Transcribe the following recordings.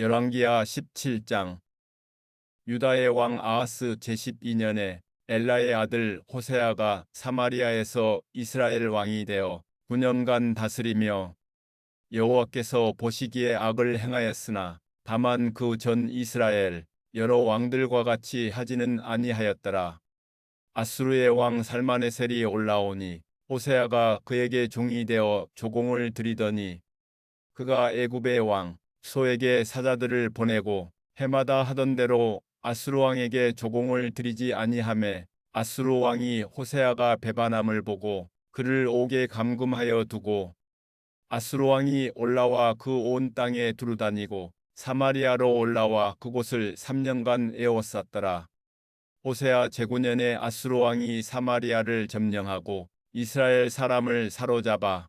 열왕기하 17장 유다의 왕 아하스 제12년에 엘라의 아들 호세아가 사마리아에서 이스라엘 왕이 되어 9년간 다스리며 여호와께서 보시기에 악을 행하였으나 다만 그 전 이스라엘 여러 왕들과 같이 하지는 아니하였더라. 아수르의 왕 살마네셀이 올라오니 호세아가 그에게 종이 되어 조공을 드리더니 그가 애굽의 왕 소에게 사자들을 보내고 해마다 하던 대로 아수르 왕에게 조공을 드리지 아니하매 아수르 왕이 호세아가 배반함을 보고 그를 옥에 감금하여 두고 아수르 왕이 올라와 그 온 땅에 두루다니고 사마리아로 올라와 그곳을 3년간 에워쌌더라. 호세아 제9년에 아수르 왕이 사마리아를 점령하고 이스라엘 사람을 사로잡아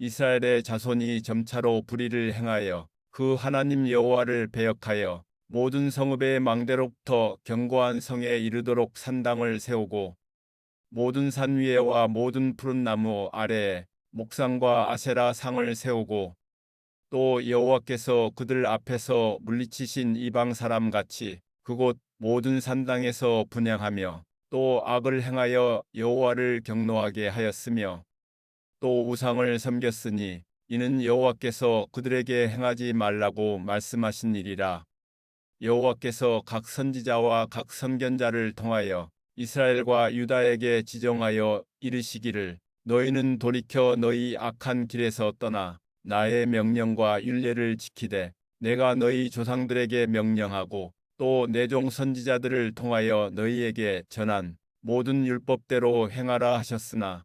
이스라엘의 자손이 점차로 불의를 행하여 그 하나님 여호와를 배역하여 모든 성읍의 망대로부터 견고한 성에 이르도록 산당을 세우고 모든 산 위에와 모든 푸른 나무 아래에 목상과 아세라 상을 세우고 또 여호와께서 그들 앞에서 물리치신 이방 사람 같이 그곳 모든 산당에서 분양하며 또 악을 행하여 여호와를 경노하게 하였으며 또 우상을 섬겼으니 이는 여호와께서 그들에게 행하지 말라고 말씀하신 일이라. 여호와께서 각 선지자와 각 선견자를 통하여 이스라엘과 유다에게 지정하여 이르시기를 너희는 돌이켜 너희 악한 길에서 떠나 나의 명령과 율례를 지키되 내가 너희 조상들에게 명령하고 또 내종 선지자들을 통하여 너희에게 전한 모든 율법대로 행하라 하셨으나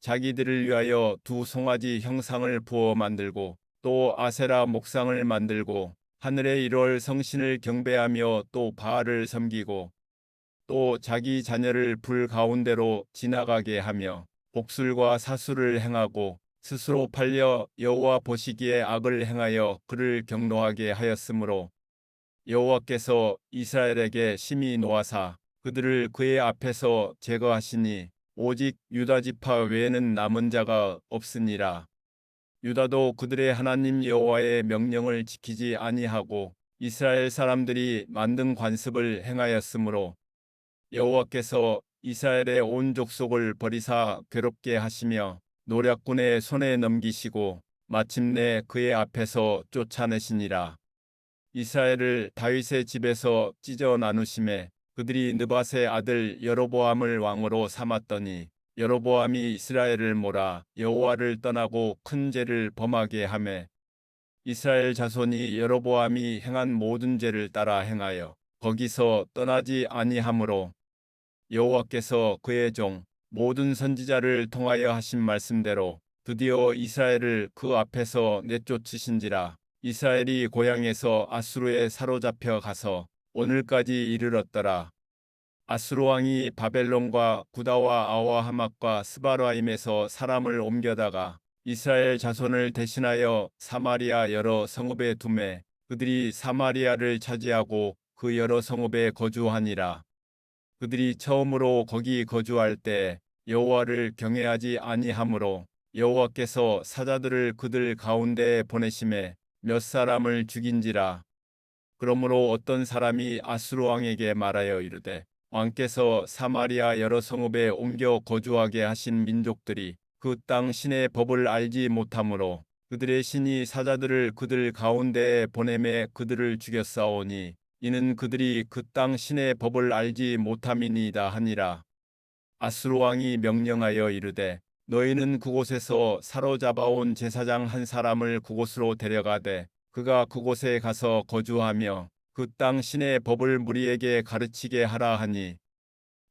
자기들을 위하여 두 송아지 형상을 부어 만들고 또 아세라 목상을 만들고 하늘의 일월 성신을 경배하며 또 바알을 섬기고 또 자기 자녀를 불 가운데로 지나가게 하며 복술과 사수를 행하고 스스로 팔려 여호와 보시기에 악을 행하여 그를 경노하게 하였으므로 여호와께서 이스라엘에게 심히 노하사 그들을 그의 앞에서 제거하시니 오직 유다 지파 외에는 남은 자가 없으니라. 유다도 그들의 하나님 여호와의 명령을 지키지 아니하고 이스라엘 사람들이 만든 관습을 행하였으므로 여호와께서 이스라엘의 온 족속을 버리사 괴롭게 하시며 노략군의 손에 넘기시고 마침내 그의 앞에서 쫓아내시니라. 이스라엘을 다윗의 집에서 찢어 나누심에 그들이 느밧의 아들 여로보암을 왕으로 삼았더니 여로보암이 이스라엘을 몰아 여호와를 떠나고 큰 죄를 범하게 하매 이스라엘 자손이 여로보암이 행한 모든 죄를 따라 행하여 거기서 떠나지 아니하므로 여호와께서 그의 종 모든 선지자를 통하여 하신 말씀대로 드디어 이스라엘을 그 앞에서 내쫓으신지라 이스라엘이 고향에서 아수르에 사로잡혀 가서 오늘까지 이르렀더라. 아수르 왕이 바벨론과 구다와 아와하맛과 스바라임에서 사람을 옮겨다가 이스라엘 자손을 대신하여 사마리아 여러 성읍에 두매 그들이 사마리아를 차지하고 그 여러 성읍에 거주하니라. 그들이 처음으로 거기 거주할 때 여호와를 경외하지 아니하므로 여호와께서 사자들을 그들 가운데에 보내심에 몇 사람을 죽인지라. 그러므로 어떤 사람이 아수르 왕에게 말하여 이르되 왕께서 사마리아 여러 성읍에 옮겨 거주하게 하신 민족들이 그 땅 신의 법을 알지 못하므로 그들의 신이 사자들을 그들 가운데에 보내매 그들을 죽였사오니 이는 그들이 그 땅 신의 법을 알지 못함이니이다 하니라. 아수르 왕이 명령하여 이르되 너희는 그곳에서 사로잡아온 제사장 한 사람을 그곳으로 데려가되 그가 그곳에 가서 거주하며 그 땅 신의 법을 무리에게 가르치게 하라 하니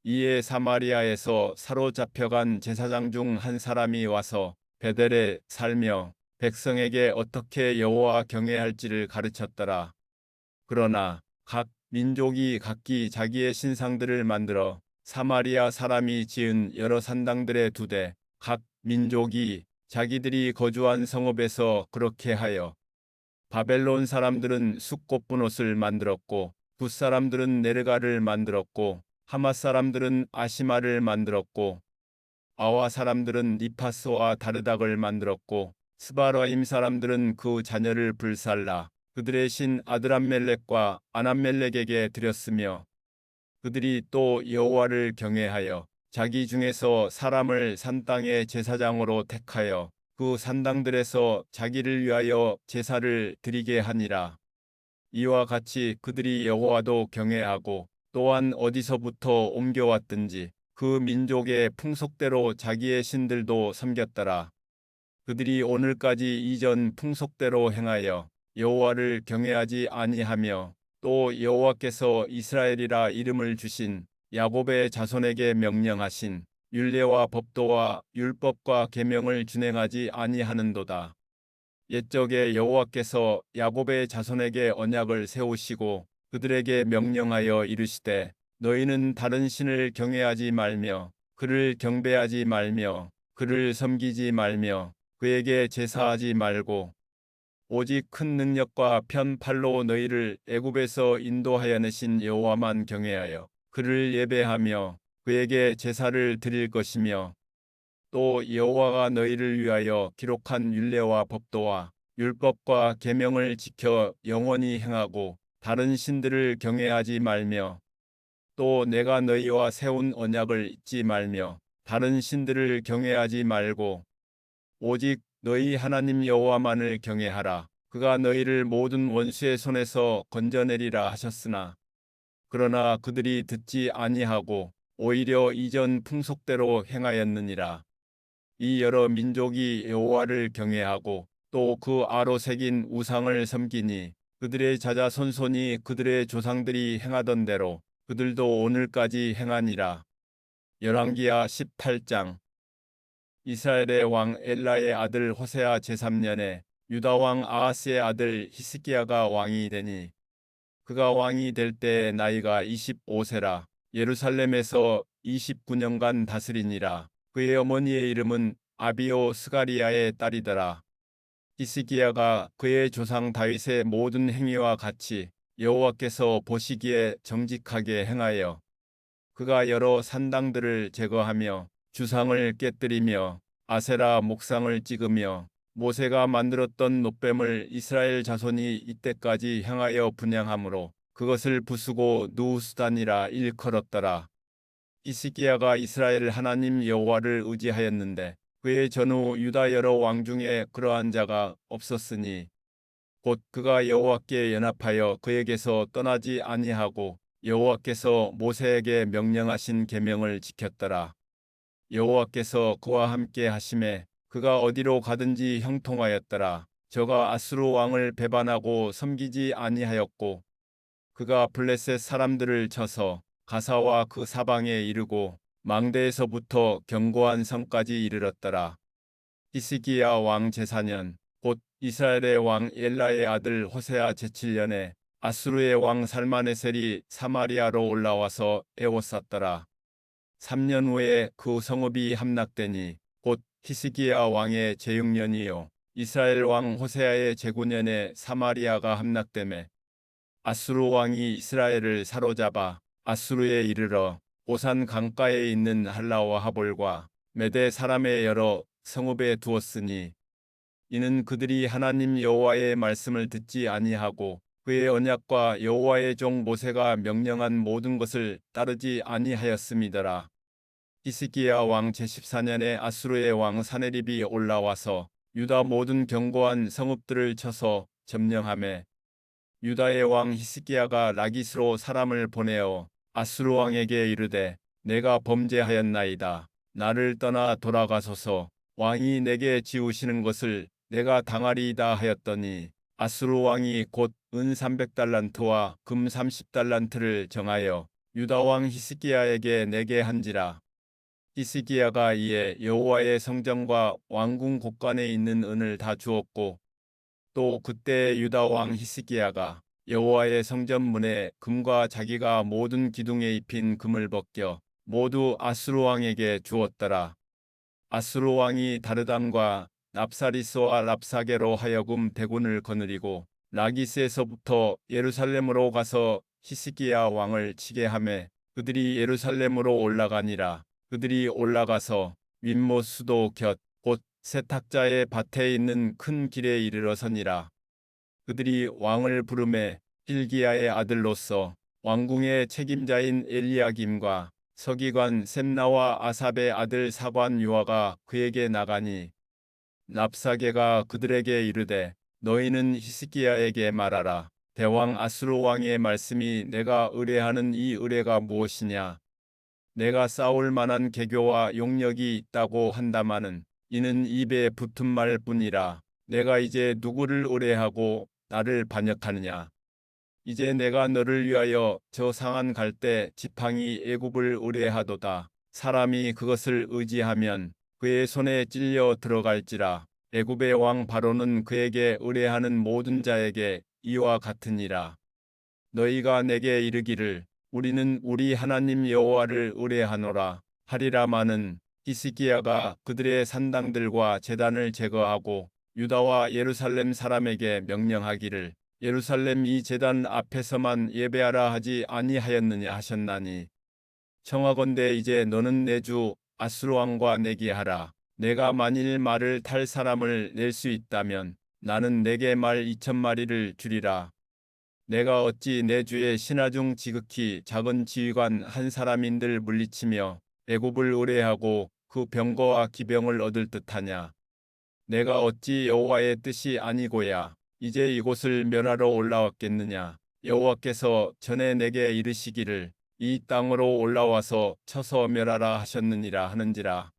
이에 사마리아에서 사로잡혀간 제사장 중 한 사람이 와서 베델에 살며 백성에게 어떻게 여호와 경외할지를 가르쳤더라. 그러나 각 민족이 각기 자기의 신상들을 만들어 사마리아 사람이 지은 여러 산당들에 두되 각 민족이 자기들이 거주한 성읍에서 그렇게 하여 바벨론 사람들은 숫꽃분 옷을 만들었고 붓 사람들은 네르가를 만들었고 하맛 사람들은 아시마를 만들었고 아와 사람들은 니파스와 다르닥을 만들었고 스바라임 사람들은 그 자녀를 불살라 그들의 신 아드람멜렉과 아남멜렉에게 드렸으며 그들이 또 여호와를 경외하여 자기 중에서 사람을 산 땅의 제사장으로 택하여 그 산당들에서 자기를 위하여 제사를 드리게 하니라. 이와 같이 그들이 여호와도 경외하고 또한 어디서부터 옮겨왔든지 그 민족의 풍속대로 자기의 신들도 섬겼더라. 그들이 오늘까지 이전 풍속대로 행하여 여호와를 경외하지 아니하며 또 여호와께서 이스라엘이라 이름을 주신 야곱의 자손에게 명령하신 율례와 법도와 율법과 계명을 준행하지 아니하는도다. 옛적에 여호와께서 야곱의 자손에게 언약을 세우시고 그들에게 명령하여 이르시되 너희는 다른 신을 경외하지 말며 그를 경배하지 말며 그를 섬기지 말며 그에게 제사하지 말고 오직 큰 능력과 편팔로 너희를 애굽에서 인도하여 내신 여호와만 경외하여 그를 예배하며 그에게 제사를 드릴 것이며 또 여호와가 너희를 위하여 기록한 율례와 법도와 율법과 계명을 지켜 영원히 행하고 다른 신들을 경외하지 말며 또 내가 너희와 세운 언약을 잊지 말며 다른 신들을 경외하지 말고 오직 너희 하나님 여호와만을 경외하라. 그가 너희를 모든 원수의 손에서 건져내리라 하셨으나 그러나 그들이 듣지 아니하고 오히려 이전 풍속대로 행하였느니라. 이 여러 민족이 여호와를 경외하고 또 그 아로 새긴 우상을 섬기니 그들의 자자 손손이 그들의 조상들이 행하던 대로 그들도 오늘까지 행하니라. 열왕기하 18장 이스라엘의 왕 엘라의 아들 호세아 제3년에 유다 왕 아하스의 아들 히스기야가 왕이 되니 그가 왕이 될 때 나이가 25세라 예루살렘에서 29년간 다스리니라. 그의 어머니의 이름은 아비오 스가리아의 딸이더라. 히스기야가 그의 조상 다윗의 모든 행위와 같이 여호와께서 보시기에 정직하게 행하여 그가 여러 산당들을 제거하며 주상을 깨뜨리며 아세라 목상을 찍으며 모세가 만들었던 노뱀을 이스라엘 자손이 이때까지 향하여 분양하므로 그것을 부수고 누우스단이라 일컬었더라. 이스기야가 이스라엘 하나님 여호와를 의지하였는데 그의 전후 유다 여러 왕 중에 그러한 자가 없었으니 곧 그가 여호와께 연합하여 그에게서 떠나지 아니하고 여호와께서 모세에게 명령하신 계명을 지켰더라. 여호와께서 그와 함께 하심에 그가 어디로 가든지 형통하였더라. 저가 아수르 왕을 배반하고 섬기지 아니하였고 그가 블레셋 사람들을 쳐서 가사와 그 사방에 이르고 망대에서부터 견고한 성까지 이르렀더라. 히스기야 왕 제4년 곧 이스라엘의 왕 엘라의 아들 호세아 제7년에 아수르의 왕 살마네셀이 사마리아로 올라와서 에워쌌더라. 3년 후에 그 성읍이 함락되니 곧 히스기야 왕의 제6년이요 이스라엘 왕 호세아의 제9년에 사마리아가 함락되매 아수르 왕이 이스라엘을 사로잡아 아수르에 이르러 오산 강가에 있는 할라와 하볼과 메대 사람의 여러 성읍에 두었으니 이는 그들이 하나님 여호와의 말씀을 듣지 아니하고 그의 언약과 여호와의 종 모세가 명령한 모든 것을 따르지 아니하였음이더라. 히스기야 왕 제14년에 아수르의 왕 사네립이 올라와서 유다 모든 견고한 성읍들을 쳐서 점령하매 유다의 왕 히스기야가 라기스로 사람을 보내어 아수르 왕에게 이르되 내가 범죄하였나이다. 나를 떠나 돌아가소서 왕이 내게 지우시는 것을 내가 당하리이다 하였더니 아수르 왕이 곧 은 300달란트와 금 30달란트를 정하여 유다 왕 히스기야에게 내게 한지라. 히스기야가 이에 여호와의 성전과 왕궁 곳간에 있는 은을 다 주었고 또 그때 유다 왕 히스기야가 여호와의 성전 문에 금과 자기가 모든 기둥에 입힌 금을 벗겨 모두 아수르 왕에게 주었더라. 아수르 왕이 다르담과 납사리스와 랍사게로 하여금 대군을 거느리고 라기스에서부터 예루살렘으로 가서 히스기야 왕을 치게 하매 그들이 예루살렘으로 올라가니라. 그들이 올라가서 윗못 수도 곁곧 세탁자의 밭에 있는 큰 길에 이르러서니라. 그들이 왕을 부름에 hil기야의 아들로서 왕궁의 책임자인 엘리야김과 서기관 셈나와 아삽의 아들 사관 요아가 그에게 나가니 납사게가 그들에게 이르되 너희는 히스기야에게 말하라 대왕 아수르 왕의 말씀이 내가 의뢰하는 이 의뢰가 무엇이냐 내가 싸울 만한 개교와 용력이 있다고 한다마는 이는 입에 붙은 말뿐이라 내가 이제 누구를 의뢰하고 나를 반역하느냐? 이제 내가 너를 위하여 저 상한 갈때 지팡이 애굽을 의뢰하도다. 사람이 그것을 의지하면 그의 손에 찔려 들어갈지라. 애굽의 왕 바로는 그에게 의뢰하는 모든 자에게 이와 같으니라. 너희가 내게 이르기를 우리는 우리 하나님 여호와를 의뢰하노라. 하리라마는 히스기야가 그들의 산당들과 제단을 제거하고 유다와 예루살렘 사람에게 명령하기를 예루살렘 이 제단 앞에서만 예배하라 하지 아니하였느냐 하셨나니 청하건대 이제 너는 내 주 아수르 왕과 내기하라. 내가 만일 말을 탈 사람을 낼 수 있다면 나는 내게 말 이천 마리를 주리라. 내가 어찌 내 주의 신하 중 지극히 작은 지휘관 한 사람인들 물리치며 애굽을 의뢰하고 그 병거와 기병을 얻을 듯하냐? 내가 어찌 여호와의 뜻이 아니고야 이제 이곳을 멸하러 올라왔겠느냐? 여호와께서 전에 내게 이르시기를 이 땅으로 올라와서 쳐서 멸하라 하셨느니라 하는지라.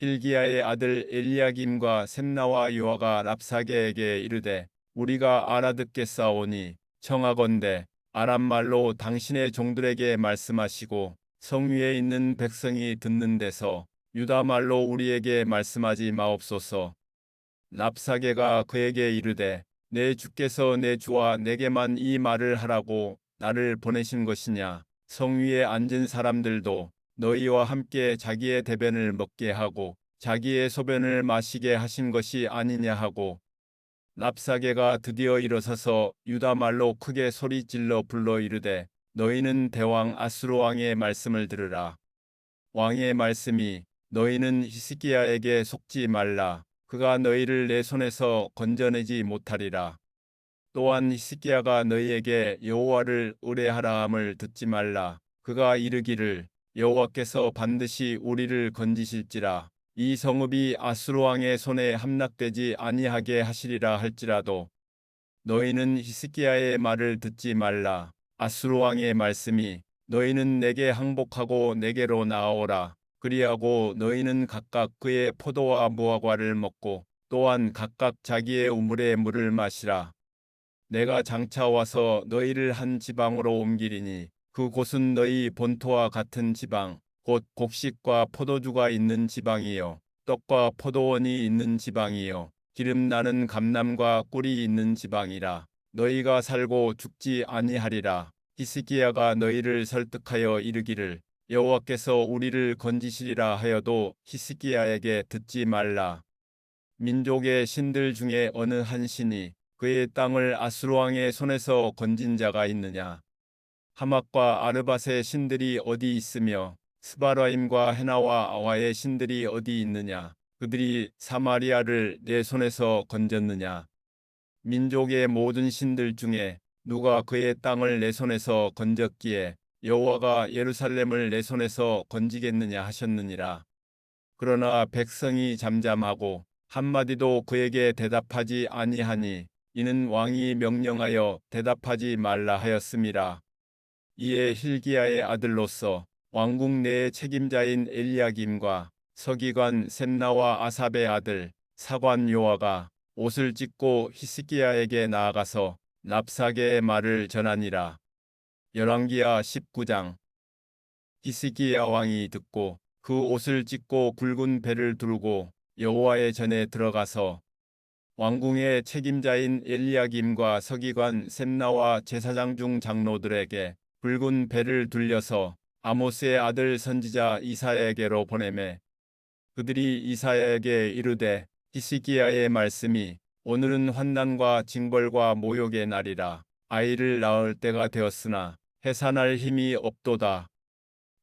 hil기야의 아들 엘리야김과 셈나와 요아가 랍사게에게 이르되 우리가 알아듣겠사오니 청하건대 아람 말로 당신의 종들에게 말씀하시고 성 위에 있는 백성이 듣는 데서 유다 말로 우리에게 말씀하지 마옵소서. 랍사게가 그에게 이르되 내 주께서 내 주와 내게만 이 말을 하라고 나를 보내신 것이냐. 성 위에 앉은 사람들도 너희와 함께 자기의 대변을 먹게 하고 자기의 소변을 마시게 하신 것이 아니냐 하고 랍사게가 드디어 일어서서 유다 말로 크게 소리 질러 불러 이르되 너희는 대왕 아수르 왕의 말씀을 들으라. 왕의 말씀이 너희는 히스기야에게 속지 말라. 그가 너희를 내 손에서 건져내지 못하리라. 또한 히스기야가 너희에게 여호와를 의뢰하라 함을 듣지 말라. 그가 이르기를 여호와께서 반드시 우리를 건지실지라. 이 성읍이 아수르 왕의 손에 함락되지 아니하게 하시리라 할지라도 너희는 히스기야의 말을 듣지 말라. 아수르 왕의 말씀이 너희는 내게 항복하고 내게로 나아오라. 그리하고 너희는 각각 그의 포도와 무화과를 먹고 또한 각각 자기의 우물의 물을 마시라. 내가 장차 와서 너희를 한 지방으로 옮기리니 그곳은 너희 본토와 같은 지방, 곧 곡식과 포도주가 있는 지방이요. 떡과 포도원이 있는 지방이요. 기름 나는 감남과 꿀이 있는 지방이라. 너희가 살고 죽지 아니하리라. 히스기야가 너희를 설득하여 이르기를 여호와께서 우리를 건지시리라 하여도 히스기야에게 듣지 말라. 민족의 신들 중에 어느 한 신이 그의 땅을 아수르 왕의 손에서 건진 자가 있느냐? 하맛과 아르밧의 신들이 어디 있으며 스바라임과 헤나와 아와의 신들이 어디 있느냐? 그들이 사마리아를 내 손에서 건졌느냐? 민족의 모든 신들 중에 누가 그의 땅을 내 손에서 건졌기에 여호와가 예루살렘을 내 손에서 건지겠느냐 하셨느니라. 그러나 백성이 잠잠하고 한마디도 그에게 대답하지 아니하니 이는 왕이 명령하여 대답하지 말라 하였음이라. 이에 힐기야의 아들로서 왕궁 내의 책임자인 엘리야김과 서기관 셈나와 아삽의 아들 사관 요아가 옷을 찢고 히스기야에게 나아가서 납사게의 말을 전하니라. 열왕기야 19장. 히스기야 왕이 듣고 그 옷을 찢고 굵은 배를 두르고 여호와의 전에 들어가서 왕궁의 책임자인 엘리야김과 서기관 셈나와 제사장 중 장로들에게 붉은 배를 둘려서 아모스의 아들 선지자 이사야에게로 보내매 그들이 이사야에게 이르되 히스기야의 말씀이 오늘은 환난과 징벌과 모욕의 날이라 아이를 낳을 때가 되었으나 해산할 힘이 없도다.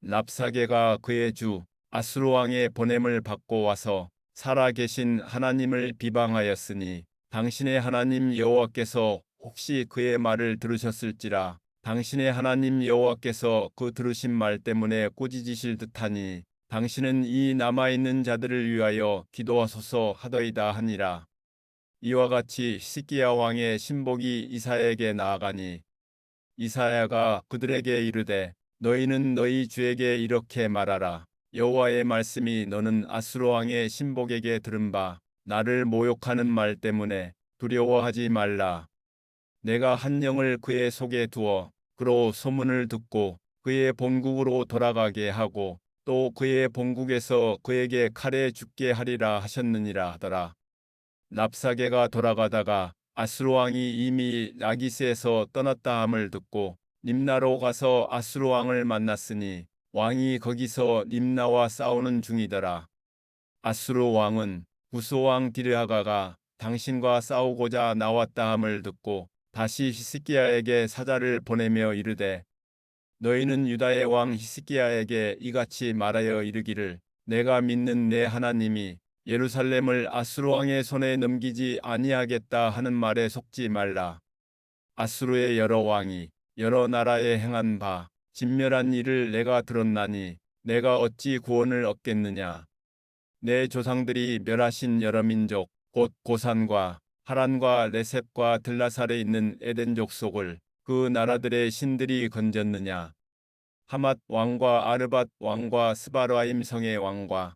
납사게가 그의 주 아수르 왕의 보냄을 받고 와서 살아계신 하나님을 비방하였으니 당신의 하나님 여호와께서 혹시 그의 말을 들으셨을지라 당신의 하나님 여호와께서 그 들으신 말 때문에 꾸짖으실 듯하니 당신은 이 남아있는 자들을 위하여 기도하소서 하더이다 하니라. 이와 같이 시기야 왕의 신복이 이사야에게 나아가니 이사야가 그들에게 이르되 너희는 너희 주에게 이렇게 말하라. 여호와의 말씀이 너는 아수르 왕의 신복에게 들은 바 나를 모욕하는 말 때문에 두려워하지 말라. 내가 한 영을 그의 속에 두어 그로 소문을 듣고 그의 본국으로 돌아가게 하고 또 그의 본국에서 그에게 칼에 죽게 하리라 하셨느니라 하더라. 납사게가 돌아가다가 아수르 왕이 이미 라기스에서 떠났다 함을 듣고 님나로 가서 아수르 왕을 만났으니 왕이 거기서 님나와 싸우는 중이더라. 아수르 왕은 구소 왕 디르하가가 당신과 싸우고자 나왔다 함을 듣고 다시 히스기야에게 사자를 보내며 이르되 너희는 유다의 왕 히스기야에게 이같이 말하여 이르기를 내가 믿는 내 하나님이 예루살렘을 아수르 왕의 손에 넘기지 아니하겠다 하는 말에 속지 말라. 아수르의 여러 왕이 여러 나라에 행한 바 진멸한 일을 내가 들었나니 내가 어찌 구원을 얻겠느냐. 내 조상들이 멸하신 여러 민족 곧 고산과 하란과 레셉과 들라살에 있는 에덴 족 속을 그 나라들의 신들이 건졌느냐. 하맛 왕과 아르밧 왕과 스바르아임 성의 왕과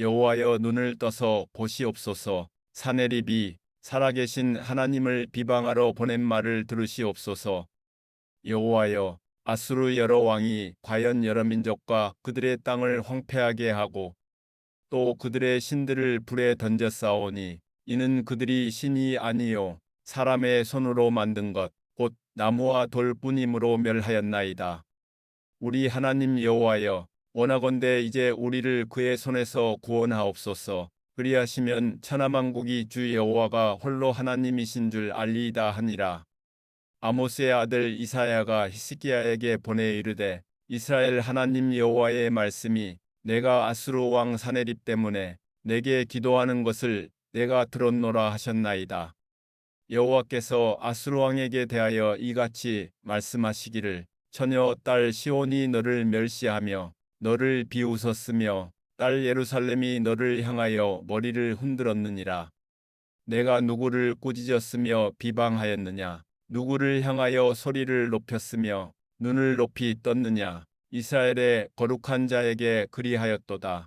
여호와여 눈을 떠서 보시옵소서 사내립이 살아계신 하나님을 비방하러 보낸 말을 들으시옵소서 여호와여 아수르 여러 왕이 과연 여러 민족과 그들의 땅을 황폐하게 하고 또 그들의 신들을 불에 던져 싸우니 이는 그들이 신이 아니요 사람의 손으로 만든 것 곧 나무와 돌뿐이므로 멸하였나이다. 우리 하나님 여호와여 원하건대 이제 우리를 그의 손에서 구원하옵소서. 그리하시면 천하만국이 주 여호와가 홀로 하나님이신 줄 알리이다 하니라. 아모스의 아들 이사야가 히스기야에게 보내 이르되 이스라엘 하나님 여호와의 말씀이 내가 아수르 왕 사네립 때문에 내게 기도하는 것을 내가 들었노라 하셨나이다. 여호와께서 아수르 왕에게 대하여 이같이 말씀하시기를 처녀 딸 시온이 너를 멸시하며 너를 비웃었으며 딸 예루살렘이 너를 향하여 머리를 흔들었느니라. 내가 누구를 꾸짖었으며 비방하였느냐? 누구를 향하여 소리를 높였으며 눈을 높이 떴느냐? 이스라엘의 거룩한 자에게 그리하였도다.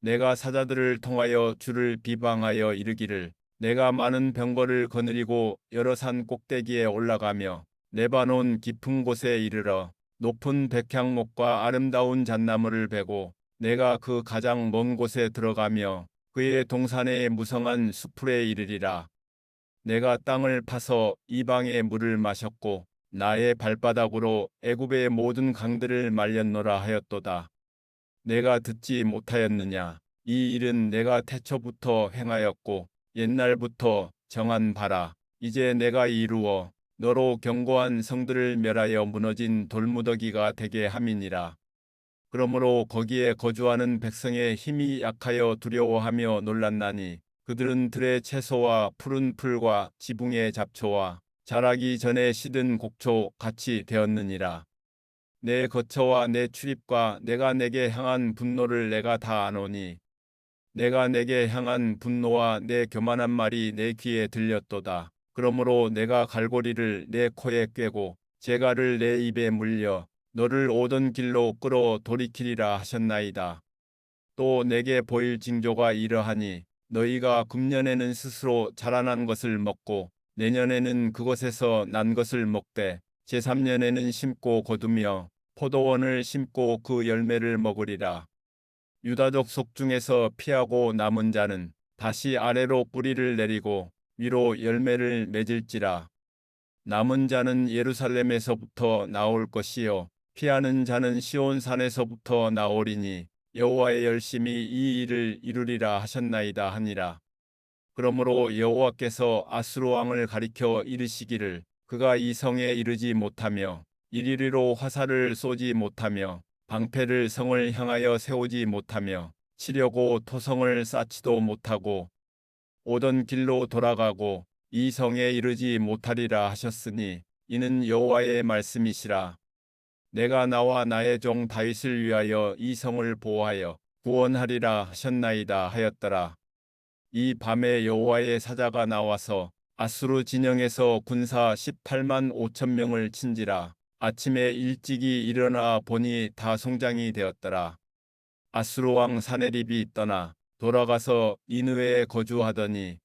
내가 사자들을 통하여 주를 비방하여 이르기를 내가 많은 병거를 거느리고 여러 산 꼭대기에 올라가며 레바논 깊은 곳에 이르러 높은 백향목과 아름다운 잣나무를 베고 내가 그 가장 먼 곳에 들어가며 그의 동산의 무성한 수풀에 이르리라. 내가 땅을 파서 이방의 물을 마셨고 나의 발바닥으로 애굽의 모든 강들을 말렸노라 하였도다. 내가 듣지 못하였느냐? 이 일은 내가 태초부터 행하였고 옛날부터 정한 바라 이제 내가 이루어 너로 견고한 성들을 멸하여 무너진 돌무더기가 되게 함이니라. 그러므로 거기에 거주하는 백성의 힘이 약하여 두려워하며 놀랐나니 그들은 들의 채소와 푸른 풀과 지붕의 잡초와 자라기 전에 시든 곡초 같이 되었느니라. 내 거처와 내 출입과 내가 내게 향한 분노를 내가 다 아노니 내가 내게 향한 분노와 내 교만한 말이 내 귀에 들렸도다. 그러므로 내가 갈고리를 내 코에 꿰고 재갈을 내 입에 물려 너를 오던 길로 끌어 돌이키리라 하셨나이다. 또 내게 보일 징조가 이러하니 너희가 금년에는 스스로 자라난 것을 먹고 내년에는 그것에서 난 것을 먹되 제3년에는 심고 거두며 포도원을 심고 그 열매를 먹으리라. 유다족 속 중에서 피하고 남은 자는 다시 아래로 뿌리를 내리고 위로 열매를 맺을지라. 남은 자는 예루살렘에서부터 나올 것이요 피하는 자는 시온산에서부터 나오리니 여호와의 열심히 이 일을 이루리라 하셨나이다 하니라. 그러므로 여호와께서 아수르 왕을 가리켜 이르시기를 그가 이 성에 이르지 못하며 이리리로 화살을 쏘지 못하며 방패를 성을 향하여 세우지 못하며 치려고 토성을 쌓지도 못하고 오던 길로 돌아가고 이 성에 이르지 못하리라 하셨으니 이는 여호와의 말씀이시라. 내가 나와 나의 종 다윗을 위하여 이 성을 보호하여 구원하리라 하셨나이다 하였더라. 이 밤에 여호와의 사자가 나와서 아수르 진영에서 군사 18만 5천 명을 친지라. 아침에 일찍이 일어나 보니 다 송장이 되었더라. 아수르 왕 사네립이 떠나 돌아가서 이누에 거주하더니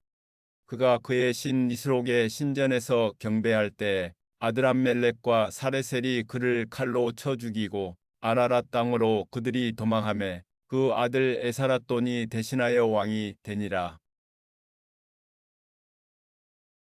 그가 그의 신 이스록의 신전에서 경배할 때 아드람멜렉과 사레셀이 그를 칼로 쳐 죽이고 아라랏 땅으로 그들이 도망하매 그 아들 에사라돈이 대신하여 왕이 되니라.